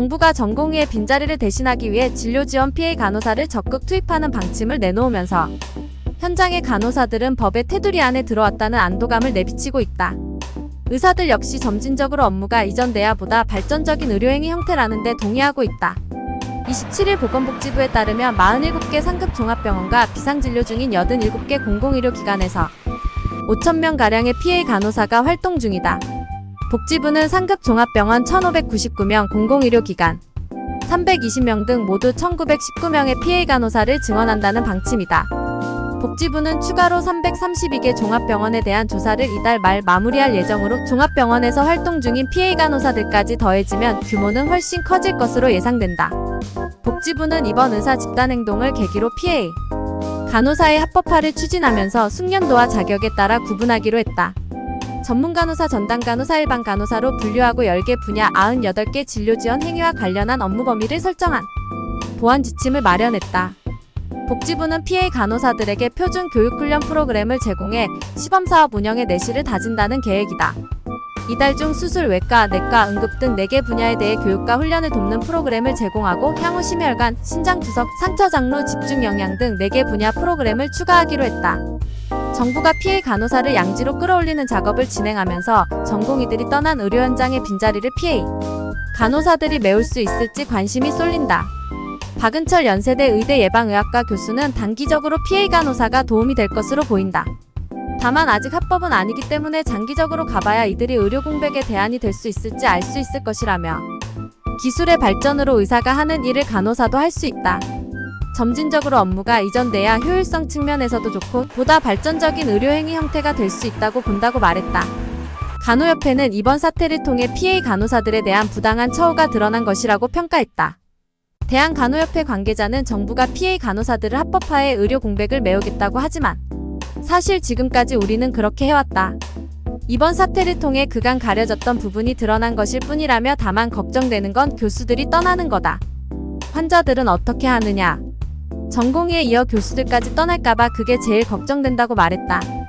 정부가 전공의의 빈자리를 대신하기 위해 진료 지원 PA 간호사를 적극 투입하는 방침을 내놓으면서 현장의 간호사들은 법의 테두리 안에 들어왔다는 안도감을 내비치고 있다. 의사들 역시 점진적으로 업무가 이전 대야보다 발전적인 의료행위 형태라는 데 동의하고 있다. 27일 보건복지부에 따르면 47개 상급 종합병원과 비상진료 중인 87개 공공의료기관에서 5천명가량의 PA 간호사가 활동 중이다. 복지부는 상급 종합병원 1,599명 공공의료기관 320명 등 모두 1,919명의 PA 간호사를 증원한다는 방침이다. 복지부는 추가로 332개 종합병원에 대한 조사를 이달 말 마무리할 예정으로 종합병원에서 활동 중인 PA 간호사들까지 더해지면 규모는 훨씬 커질 것으로 예상된다. 복지부는 이번 의사 집단 행동을 계기로 PA 간호사의 합법화를 추진하면서 숙련도와 자격에 따라 구분하기로 했다. 전문 간호사, 전담 간호사, 일반 간호사로 분류하고 10개 분야 98개 진료 지원 행위와 관련한 업무 범위를 설정한 보안 지침을 마련했다. 복지부는 PA 간호사들에게 표준 교육 훈련 프로그램을 제공해 시범 사업 운영의 내실을 다진다는 계획이다. 이달 중 수술, 외과, 내과, 응급 등 4개 분야에 대해 교육과 훈련을 돕는 프로그램을 제공하고 향후 심혈관, 신장 투석, 상처 장루, 집중 영양 등 4개 분야 프로그램을 추가하기로 했다. 정부가 PA 간호사를 양지로 끌어올리는 작업을 진행하면서 전공의들이 떠난 의료 현장의 빈자리를 PA 간호사들이 메울 수 있을지 관심이 쏠린다. 박은철 연세대 의대 예방의학과 교수는 단기적으로 PA 간호사가 도움이 될 것으로 보인다. 다만 아직 합법은 아니기 때문에 장기적으로 가봐야 이들이 의료 공백의 대안이 될 수 있을지 알 수 있을 것이라며 기술의 발전으로 의사가 하는 일을 간호사도 할 수 있다. 점진적으로 업무가 이전돼야 효율성 측면에서도 좋고 보다 발전적인 의료행위 형태가 될 수 있다고 본다고 말했다. 간호협회는 이번 사태를 통해 PA 간호사들에 대한 부당한 처우가 드러난 것이라고 평가했다. 대한간호협회 관계자는 정부가 PA 간호사들을 합법화해 의료 공백을 메우겠다고 하지만 사실 지금까지 우리는 그렇게 해왔다. 이번 사태를 통해 그간 가려졌던 부분이 드러난 것일 뿐이라며 다만 걱정되는 건 교수들이 떠나는 거다. 환자들은 어떻게 하느냐? 전공의에 이어 교수들까지 떠날까봐 그게 제일 걱정된다고 말했다.